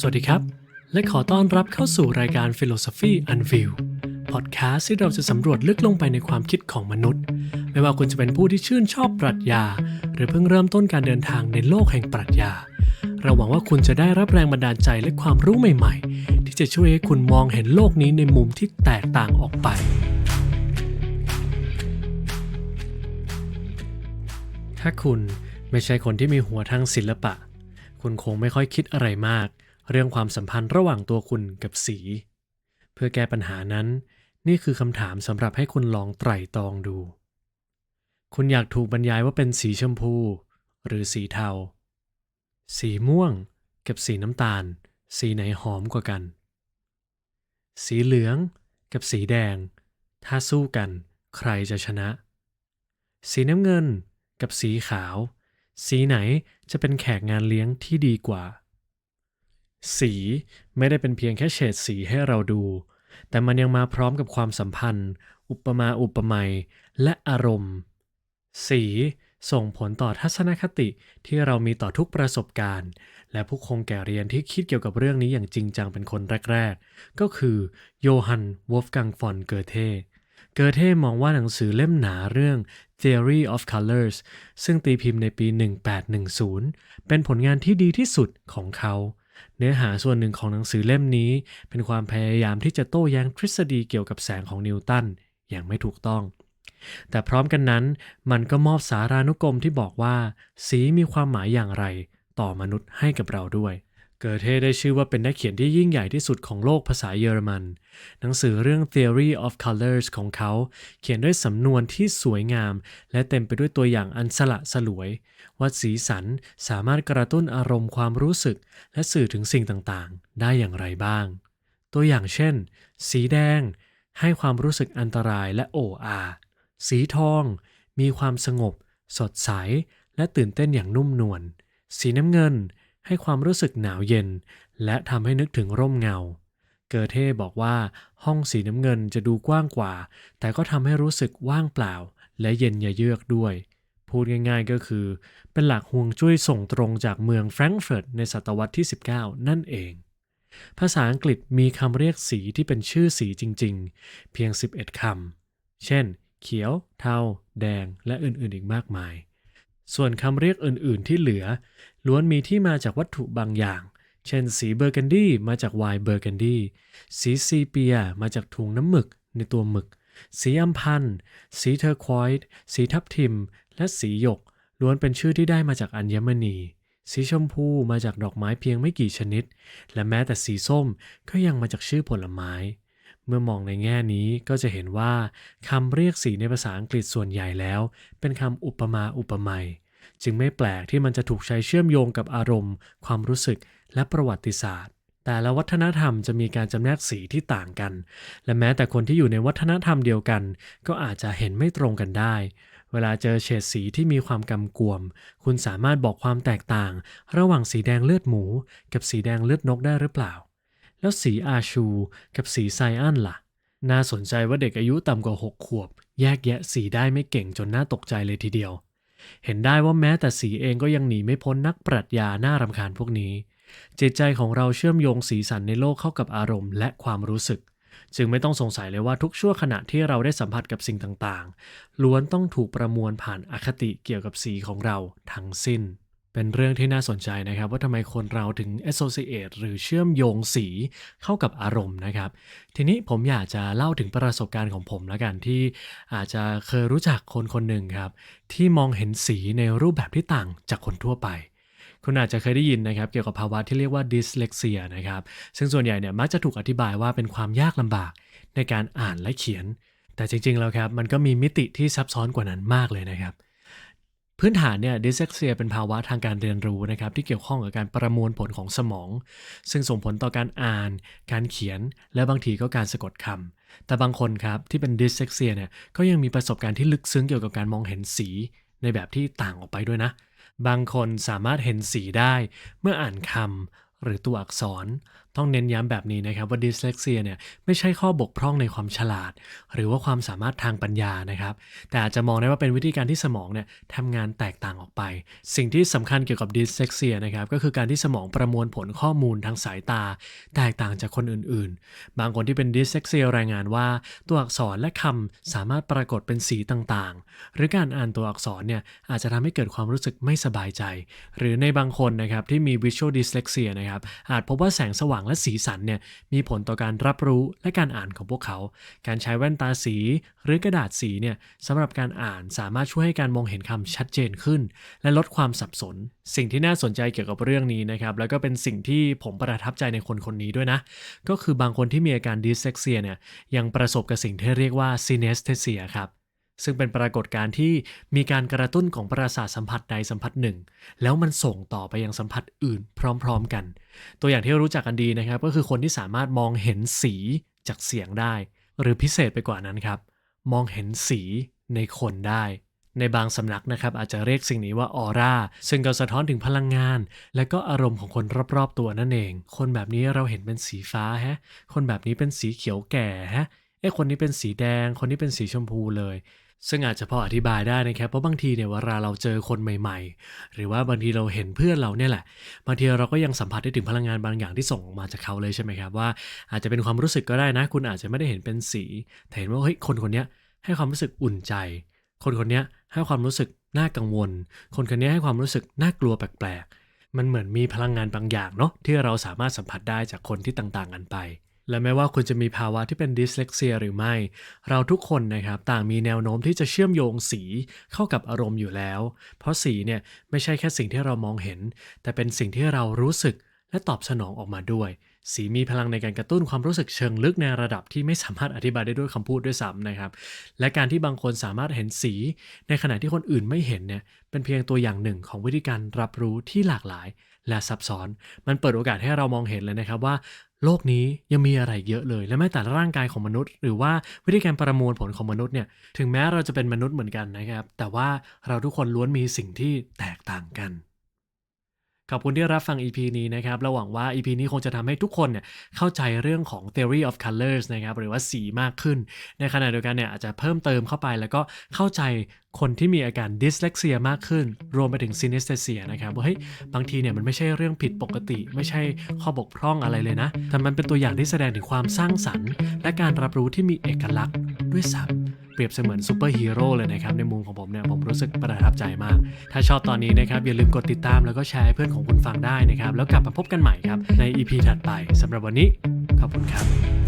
สวัสดีครับ และขอต้อนรับเข้าสู่รายการ Philosophy Unveiled พอดแคสต์ที่เราจะสำรวจลึกลงไปในความคิดของมนุษย์ ไม่ว่าคุณจะเป็นผู้ที่ชื่นชอบปรัชญา หรือเพิ่งเริ่มต้นการเดินทางในโลกแห่งปรัชญา เราหวังว่าคุณจะได้รับแรงบันดาลใจและความรู้ใหม่ ๆ ที่จะช่วยให้คุณมองเห็นโลกนี้ในมุมที่แตกต่างออกไปถ้าคุณไม่ใช่คนที่มีหัวทางศิลปะ คุณคงไม่ค่อยคิดอะไรมาก เรื่องความสัมพันธ์ระหว่างตัวคุณกับสี เพื่อแก้ปัญหานั้น นี่คือคำถามสำหรับให้คุณลองไตร่ตรองดู คุณอยากถูกบรรยายว่าเป็นสีชมพู หรือสีเทา สีม่วง กับสีน้ำตาล สีไหนหอมกว่ากัน สีเหลือง กับสีแดง ถ้าสู้กันใครจะชนะ สีน้ำเงิน กับสีขาว สีไหนจะเป็นแขกงานเลี้ยงที่ดีกว่า สีไม่ได้เป็นเพียงแค่เฉดสีให้เราดู แต่มันยังมาพร้อมกับความสัมพันธ์ อุปมาอุปไมยและอารมณ์ สีส่งผลต่อทัศนคติที่เรามีต่อทุกประสบการณ์ และผู้คงแก่เรียนที่คิดเกี่ยวกับเรื่องนี้อย่างจริงจังเป็นคนแรก ๆ ก็คือโยฮันวอฟกังฟอนเกอเทเกอเทมองว่าหนังสือเล่มหนาเรื่อง Theory of Colors ซึ่งตีพิมพ์ในปี 1810 เป็นผลงานที่ดีที่สุดของเขา เนื้อหาส่วนหนึ่งของหนังสือเล่มนี้ เป็นความพยายามที่จะโต้แย้งทฤษฎีเกี่ยวกับแสงของนิวตันอย่างไม่ถูกต้อง แต่พร้อมกันนั้น มันก็มอบสารานุกรมที่บอกว่า สีมีความหมายอย่างไร ต่อมนุษย์ให้กับเราด้วย เกิดเทได้ชื่อว่าเป็นนักเขียนที่ยิ่งใหญ่ที่สุดของโลกภาษาเยอรมัน หนังสือเรื่อง Theory of Colors ของเขา เขียนด้วยสำนวนที่สวยงาม และเต็มไปด้วยตัวอย่างอันสละสลวย ว่าสีสันสามารถกระตุ้นอารมณ์ความรู้สึก และสื่อถึงสิ่งต่างๆ ได้อย่างไรบ้าง ตัวอย่างเช่น สีแดง ให้ความรู้สึกอันตรายและโอ้อาสีทอง มีความสงบ สดใส และตื่นเต้นอย่างนุ่มนวลสีน้ำเงิน ให้ความรู้สึกหนาวเย็น และทำให้นึกถึงร่มเงา เกอเท่บอกว่าห้องสีน้ำเงินจะดูกว้างกว่า แต่ก็ทำให้รู้สึกว่างเปล่า และเย็นยะเยือกด้วย พูดง่ายๆก็คือ เป็นหลักห่วงจุ้ยส่งตรงจากเมืองแฟรงก์เฟิร์ตในศตวรรษที่ 19 นั่นเองภาษาอังกฤษมีคำเรียกสีที่เป็นชื่อสีจริงๆ เพียง 11 คำ เช่น เขียว เทา แดง และอื่นๆ อีกมากมาย ส่วนคำเรียกอื่น ๆ ที่เหลือ ล้วนมีที่มาจากวัตถุบางอย่าง เช่น สีเบอร์กันดีมาจากไวน์เบอร์กันดี สีซีเปียมาจากถุงน้ำหมึกในตัวหมึก สีอัมพัน สีเทอร์ควอยด์สีทับทิม และสีหยก ล้วนเป็นชื่อที่ได้มาจากอัญมณี สีชมพูมาจากดอกไม้เพียงไม่กี่ชนิด และแม้แต่สีส้มก็ยังมาจากชื่อผลไม้ เมื่อมองในแง่นี้ก็จะเห็นว่าคำเรียกสีในภาษาอังกฤษส่วนใหญ่แล้ว เป็นคำอุปมาอุปไมยจึงไม่แปลกที่มันจะถูกใช้เชื่อมโยงกับอารมณ์ ความรู้สึกและประวัติศาสตร์ แต่ละวัฒนธรรมจะมีการจำแนกสีที่ต่างกัน และแม้แต่คนที่อยู่ในวัฒนธรรมเดียวกัน ก็อาจจะเห็นไม่ตรงกันได้ เวลาเจอเฉดสีที่มีความกำกวม คุณสามารถบอกความแตกต่าง ระหว่างสีแดงเลือดหมู กับสีแดงเลือดนกได้หรือเปล่า แล้วสีอาชูกับสีไซอันล่ะ น่าสนใจว่าเด็กอายุต่ำกว่า 6 ขวบ แยกแยะสีได้ไม่เก่งจนน่าตกใจเลยทีเดียว เห็นได้ว่าแม้แต่สีเองก็ยังหนีไม่พ้นนักปรัชญาหน้ารำคาญพวกนี้ จิตใจของเราเชื่อมโยงสีสันในโลกเข้ากับอารมณ์และความรู้สึก จึงไม่ต้องสงสัยเลยว่าทุกชั่วขณะที่เราได้สัมผัสกับสิ่งต่างๆ ล้วนต้องถูกประมวลผ่านอคติเกี่ยวกับสีของเราทั้งสิ้น เป็นเรื่องที่น่าสนใจนะครับว่าทำไมคนเราถึง associate หรือเชื่อมโยงสีเข้ากับอารมณ์นะครับ ทีนี้ผมอยากจะเล่าถึงประสบการณ์ของผมแล้วกันที่อาจจะเคยรู้จักคนคนหนึ่งครับ ที่มองเห็นสีในรูปแบบที่ต่างจากคนทั่วไปคุณอาจจะเคยได้ยินนะครับเกี่ยวกับภาวะที่เรียกว่า dyslexia นะครับซึ่งส่วนใหญ่เนี่ยมักจะถูกอธิบายว่าเป็นความยากลำบากในการอ่านและเขียน แต่จริงๆแล้วครับมันก็มีมิติที่ซับซ้อนกว่านั้นมากเลยนะครับ พื้นฐานเนี่ย dyslexia เป็นภาวะทางการเรียนรู้นะครับที่เกี่ยวข้องกับการประมวลผลของสมอง ซึ่งส่งผลต่อการอ่าน การเขียน และบางทีก็การสะกดคำแต่บางคนครับที่เป็น dyslexia เนี่ยก็ยังมีประสบการณ์ที่ลึกซึ้งเกี่ยวกับการมองเห็นสีในแบบที่ต่างออกไปด้วยนะ บางคนสามารถเห็นสีได้เมื่ออ่านคำหรือตัวอักษร ต้องเน้นย้ำแบบนี้นะครับว่าดิสเล x เซียเนี่ยไม่ใช่ข้อบกพร่องในความฉลาด หรือว่าความสามารถทางปัญญานะครับ แต่อาจจะมองได้ว่าเป็นวิธีการที่สมองเนี่ยทำงานแตกต่างออกไป สิ่งที่สำคัญเกี่ยวกับดิสเล x เซียนะครับก็คือการที่สมองประมวลผลข้อมูลทางสายตา แตกต่างจากคนอื่นๆ บางคนที่เป็นดิสเล x เซียรายงานว่า ตัวอักษรและคำสามารถปรากฏเป็นสีต่างๆ หรือการอ่านตัวอักษรเนี่ยอาจจะทำให้เกิดความรู้สึกไม่สบายใจ หรือในบางคนนะครับที่มี visual dyslexia นะครับอาจพบว่าแสงสว่างและสีสันเนี่ยมีผลต่อการรับรู้และการอ่านของพวกเขา การใช้แว่นตาสี หรือกระดาษสีเนี่ยสำหรับการอ่านสามารถช่วยให้การมองเห็นคำชัดเจนขึ้น และลดความสับสน สิ่งที่น่าสนใจเกี่ยวกับเรื่องนี้นะครับแล้วก็เป็นสิ่งที่ผมประทับใจในคนคนนี้ด้วยนะ ก็คือบางคนที่มีอาการ dyslexia เนี่ยยังประสบกับสิ่งที่เรียกว่า synesthesia ครับ ซึ่งเป็นปรากฏการณ์ที่มีการกระตุ้นของประสาทสัมผัสใดสัมผัสหนึ่ง แล้วมันส่งต่อไปยังสัมผัสอื่นพร้อมๆกัน ตัวอย่างที่รู้จักกันดีนะครับ ก็คือคนที่สามารถมองเห็นสีจากเสียงได้ หรือพิเศษไปกว่านั้นครับ มองเห็นสีในคนได้ ในบางสำนักนะครับอาจจะเรียกสิ่งนี้ว่าออร่าซึ่งก็สะท้อนถึงพลังงาน และก็อารมณ์ของคนรอบๆตัวนั่นเอง คนแบบนี้เราเห็นเป็นสีฟ้าฮะ คนแบบนี้เป็นสีเขียวแก่ฮะเอ้คนนี้เป็นสีแดง คนนี้เป็นสีชมพูเลย ซึ่งอาจจะพออธิบายได้นะครับเพราะบางทีเนี่ยเวลาเราเจอคนใหม่ ๆ หรือว่าบางทีเราเห็นเพื่อนเราเนี่ยแหละบางทีเราก็ยังสัมผัสได้ถึงพลังงานบางอย่างที่ส่งออกมาจากเขาเลยใช่ไหมครับว่า อาจจะเป็นความรู้สึกก็ได้นะ คุณอาจจะไม่ได้เห็นเป็นสีแต่เห็นว่าเฮ้ยคนคนนี้ให้ความรู้สึกอุ่นใจ คนคนนี้ให้ความรู้สึกน่ากังวล คนคนนี้ให้ความรู้สึกน่ากลัวแปลกๆมันเหมือนมีพลังงานบางอย่างเนาะที่เราสามารถสัมผัสได้จากคนที่ต่างๆกันไป และแม้ว่าคุณจะมีภาวะที่เป็นดิสเลกเซียหรือไม่ เราทุกคนนะครับต่างมีแนวโน้มที่จะเชื่อมโยงสีเข้ากับอารมณ์อยู่แล้ว เพราะสีเนี่ยไม่ใช่แค่สิ่งที่เรามองเห็น แต่เป็นสิ่งที่เรารู้สึกและตอบสนองออกมาด้วย สีมีพลังในการกระตุ้นความรู้สึกเชิงลึกในระดับที่ไม่สามารถอธิบายได้ด้วยคำพูดด้วยซ้ำนะครับ และการที่บางคนสามารถเห็นสี ในขณะที่คนอื่นไม่เห็นเนี่ยเป็นเพียงตัวอย่างหนึ่งของวิธีการรับรู้ที่หลากหลาย และซับซ้อน มันเปิดโอกาสให้เรามองเห็นเลยนะครับว่า โลกนี้ยังมีอะไรเยอะเลย และแม้แต่ร่างกายของมนุษย์ หรือว่าวิธีการประมวลผลของมนุษย์เนี่ยถึงแม้เราจะเป็นมนุษย์เหมือนกันนะครับ แต่ว่าเราทุกคนล้วนมีสิ่งที่แตกต่างกัน ขอบคุณที่รับฟัง EP นี้นะครับและหวังว่า EP นี้คงจะทำให้ทุกคนเนี่ยเข้าใจเรื่องของ theory of colors นะครับหรือว่าสีมากขึ้น ในขณะเดียวกันเนี่ยอาจจะเพิ่มเติมเข้าไปแล้วก็เข้าใจคนที่มีอาการ dyslexia มากขึ้น รวมไปถึง synesthesia นะครับว่าเฮ้ยบางทีเนี่ยมันไม่ใช่เรื่องผิดปกติ ไม่ใช่ข้อบกพร่องอะไรเลยนะแต่มันเป็นตัวอย่างที่แสดงถึงความสร้างสรรค์ และการรับรู้ที่มีเอกลักษณ์ด้วยซ้ำ เปรียบเสมือนซูเปอร์ฮีโร่เลยนะครับในมุมของผมเนี่ยผมรู้สึกประทับใจมาก ถ้าชอบตอนนี้นะครับอย่าลืมกดติดตามแล้วก็แชร์ให้เพื่อนของคุณฟังได้นะครับแล้วกลับมาพบกันใหม่ครับใน EP ถัดไปสำหรับวันนี้ขอบคุณครับ